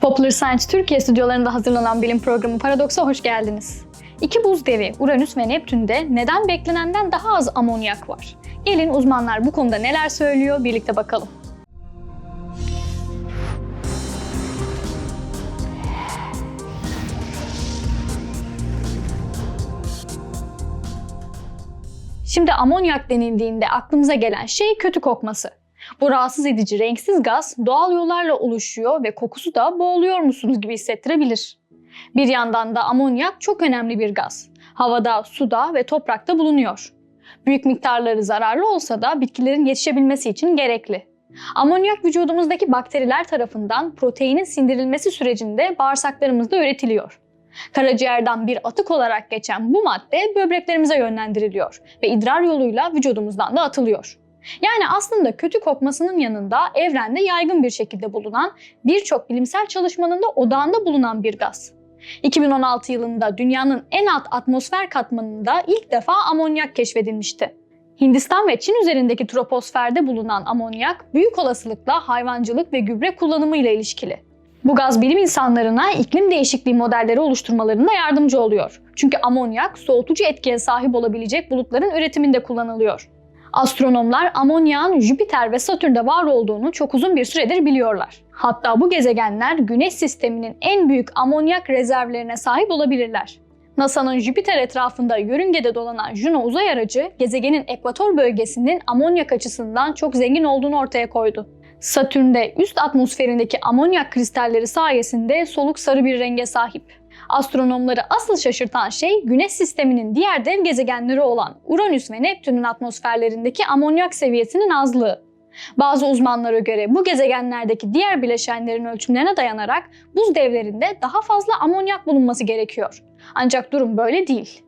Popular Science Türkiye stüdyolarında hazırlanan bilim programı Paradoks'a hoş geldiniz. İki buz devi Uranüs ve Neptün'de neden beklenenden daha az amonyak var? Gelin uzmanlar bu konuda neler söylüyor birlikte bakalım. Şimdi amonyak denildiğinde aklımıza gelen şey kötü kokması. Bu rahatsız edici renksiz gaz doğal yollarla oluşuyor ve kokusu da boğuluyor musunuz gibi hissettirebilir. Bir yandan da amonyak çok önemli bir gaz. Havada, suda ve toprakta bulunuyor. Büyük miktarları zararlı olsa da bitkilerin yetişebilmesi için gerekli. Amonyak vücudumuzdaki bakteriler tarafından proteinin sindirilmesi sürecinde bağırsaklarımızda üretiliyor. Karaciğerden bir atık olarak geçen bu madde böbreklerimize yönlendiriliyor ve idrar yoluyla vücudumuzdan da atılıyor. Yani aslında kötü kokmasının yanında evrende yaygın bir şekilde bulunan birçok bilimsel çalışmanın da odağında bulunan bir gaz. 2016 yılında dünyanın en alt atmosfer katmanında ilk defa amonyak keşfedilmişti. Hindistan ve Çin üzerindeki troposferde bulunan amonyak büyük olasılıkla hayvancılık ve gübre kullanımı ile ilişkili. Bu gaz bilim insanlarına iklim değişikliği modelleri oluşturmalarında yardımcı oluyor. Çünkü amonyak soğutucu etkiye sahip olabilecek bulutların üretiminde kullanılıyor. Astronomlar amonyağın Jüpiter ve Satürn'de var olduğunu çok uzun bir süredir biliyorlar. Hatta bu gezegenler Güneş sisteminin en büyük amonyak rezervlerine sahip olabilirler. NASA'nın Jüpiter etrafında yörüngede dolanan Juno uzay aracı gezegenin ekvator bölgesinin amonyak açısından çok zengin olduğunu ortaya koydu. Satürn'de üst atmosferindeki amonyak kristalleri sayesinde soluk sarı bir renge sahip. Astronomları asıl şaşırtan şey Güneş sisteminin diğer dev gezegenleri olan Uranüs ve Neptün'ün atmosferlerindeki amonyak seviyesinin azlığı. Bazı uzmanlara göre bu gezegenlerdeki diğer bileşenlerin ölçümlerine dayanarak buz devlerinde daha fazla amonyak bulunması gerekiyor. Ancak durum böyle değil.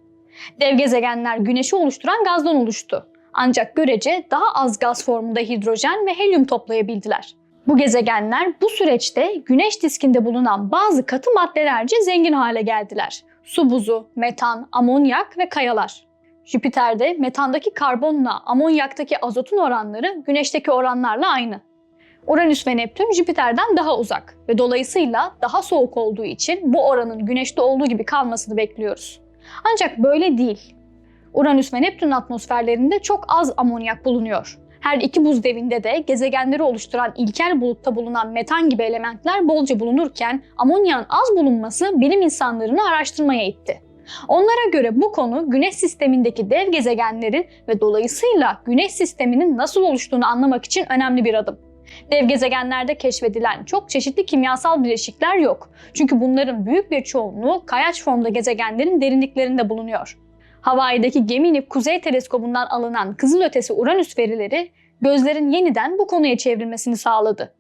Dev gezegenler Güneş'i oluşturan gazdan oluştu. Ancak görece daha az gaz formunda hidrojen ve helyum toplayabildiler. Bu gezegenler bu süreçte güneş diskinde bulunan bazı katı maddelerce zengin hale geldiler. Su buzu, metan, amonyak ve kayalar. Jüpiter'de metandaki karbonla amonyaktaki azotun oranları güneşteki oranlarla aynı. Uranüs ve Neptün Jüpiter'den daha uzak ve dolayısıyla daha soğuk olduğu için bu oranın güneşte olduğu gibi kalmasını bekliyoruz. Ancak böyle değil. Uranüs ve Neptün atmosferlerinde çok az amonyak bulunuyor. Her iki buz devinde de gezegenleri oluşturan ilkel bulutta bulunan metan gibi elementler bolca bulunurken amonyağın az bulunması bilim insanlarını araştırmaya itti. Onlara göre bu konu Güneş sistemindeki dev gezegenlerin ve dolayısıyla Güneş sisteminin nasıl oluştuğunu anlamak için önemli bir adım. Dev gezegenlerde keşfedilen çok çeşitli kimyasal bileşikler yok. Çünkü bunların büyük bir çoğunluğu kayaç formda gezegenlerin derinliklerinde bulunuyor. Hawaii'deki Gemini Kuzey Teleskobu'ndan alınan kızılötesi Uranüs verileri gözlerin yeniden bu konuya çevrilmesini sağladı.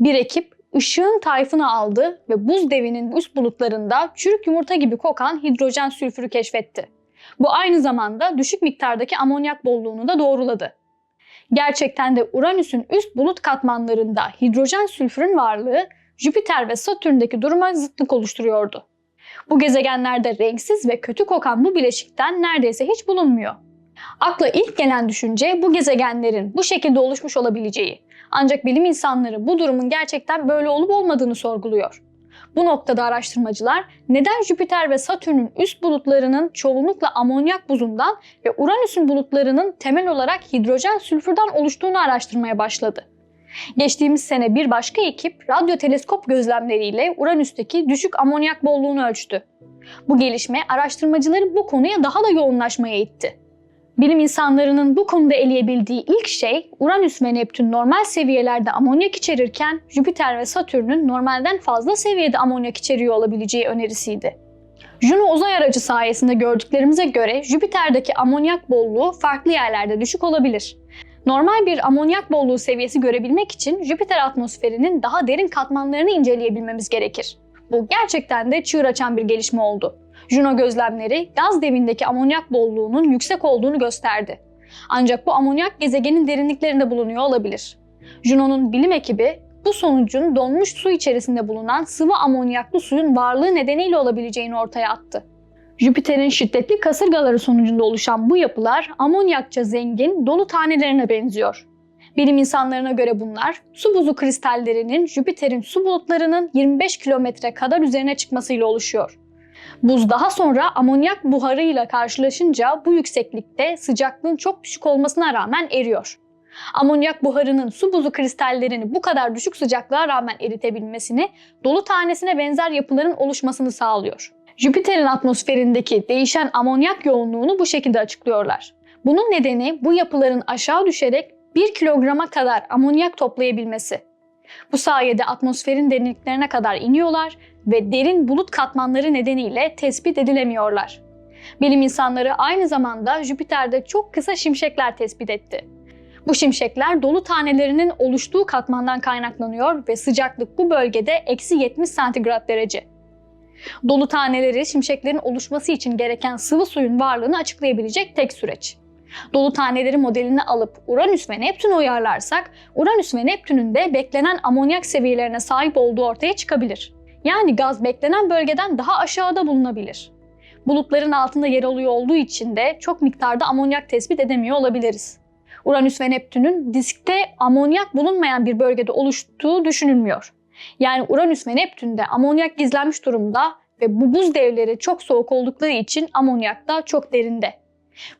Bir ekip ışığın tayfını aldı ve buz devinin üst bulutlarında çürük yumurta gibi kokan hidrojen sülfürü keşfetti. Bu aynı zamanda düşük miktardaki amonyak bolluğunu da doğruladı. Gerçekten de Uranüs'ün üst bulut katmanlarında hidrojen sülfürün varlığı Jüpiter ve Satürn'deki duruma zıtlık oluşturuyordu. Bu gezegenlerde renksiz ve kötü kokan bu bileşikten neredeyse hiç bulunmuyor. Akla ilk gelen düşünce bu gezegenlerin bu şekilde oluşmuş olabileceği. Ancak bilim insanları bu durumun gerçekten böyle olup olmadığını sorguluyor. Bu noktada araştırmacılar neden Jüpiter ve Satürn'ün üst bulutlarının çoğunlukla amonyak buzundan ve Uranüs'ün bulutlarının temel olarak hidrojen sülfürden oluştuğunu araştırmaya başladı. Geçtiğimiz sene bir başka ekip radyo teleskop gözlemleriyle Uranüs'teki düşük amonyak bolluğunu ölçtü. Bu gelişme araştırmacıları bu konuya daha da yoğunlaşmaya itti. Bilim insanlarının bu konuda eleyebildiği ilk şey Uranüs ve Neptün normal seviyelerde amonyak içerirken Jüpiter ve Satürn'ün normalden fazla seviyede amonyak içeriyor olabileceği önerisiydi. Juno uzay aracı sayesinde gördüklerimize göre Jüpiter'deki amonyak bolluğu farklı yerlerde düşük olabilir. Normal bir amonyak bolluğu seviyesi görebilmek için Jüpiter atmosferinin daha derin katmanlarını inceleyebilmemiz gerekir. Bu gerçekten de çığır açan bir gelişme oldu. Juno gözlemleri gaz devindeki amonyak bolluğunun yüksek olduğunu gösterdi. Ancak bu amonyak gezegenin derinliklerinde bulunuyor olabilir. Juno'nun bilim ekibi bu sonucun donmuş su içerisinde bulunan sıvı amonyaklı suyun varlığı nedeniyle olabileceğini ortaya attı. Jüpiter'in şiddetli kasırgaları sonucunda oluşan bu yapılar amonyakça zengin dolu tanelerine benziyor. Bilim insanlarına göre bunlar su buzu kristallerinin Jüpiter'in su bulutlarının 25 kilometre kadar üzerine çıkmasıyla oluşuyor. Buz daha sonra amonyak buharıyla karşılaşınca bu yükseklikte sıcaklığın çok düşük olmasına rağmen eriyor. Amonyak buharının su buzu kristallerini bu kadar düşük sıcaklığa rağmen eritebilmesini dolu tanesine benzer yapıların oluşmasını sağlıyor. Jüpiter'in atmosferindeki değişen amonyak yoğunluğunu bu şekilde açıklıyorlar. Bunun nedeni bu yapıların aşağı düşerek 1 kilograma kadar amonyak toplayabilmesi. Bu sayede atmosferin derinliklerine kadar iniyorlar ve derin bulut katmanları nedeniyle tespit edilemiyorlar. Bilim insanları aynı zamanda Jüpiter'de çok kısa şimşekler tespit etti. Bu şimşekler dolu tanelerinin oluştuğu katmandan kaynaklanıyor ve sıcaklık bu bölgede eksi 70 santigrat derece. Dolu taneleri şimşeklerin oluşması için gereken sıvı suyun varlığını açıklayabilecek tek süreç. Dolu taneleri modelini alıp Uranüs ve Neptün'ü uyarlarsak, Uranüs ve Neptün'ün de beklenen amonyak seviyelerine sahip olduğu ortaya çıkabilir. Yani gaz beklenen bölgeden daha aşağıda bulunabilir. Bulutların altında yer alıyor olduğu için de çok miktarda amonyak tespit edemiyor olabiliriz. Uranüs ve Neptün'ün diskte amonyak bulunmayan bir bölgede oluştuğu düşünülmüyor. Yani Uranüs ve Neptün'de amonyak gizlenmiş durumda ve bu buz devleri çok soğuk oldukları için amonyak da çok derinde.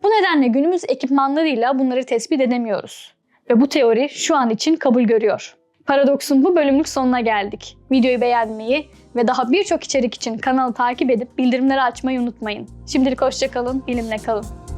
Bu nedenle günümüz ekipmanlarıyla bunları tespit edemiyoruz. Ve bu teori şu an için kabul görüyor. Paradoks'un bu bölümlük sonuna geldik. Videoyu beğenmeyi ve daha birçok içerik için kanalı takip edip bildirimleri açmayı unutmayın. Şimdilik hoşçakalın, bilimle kalın.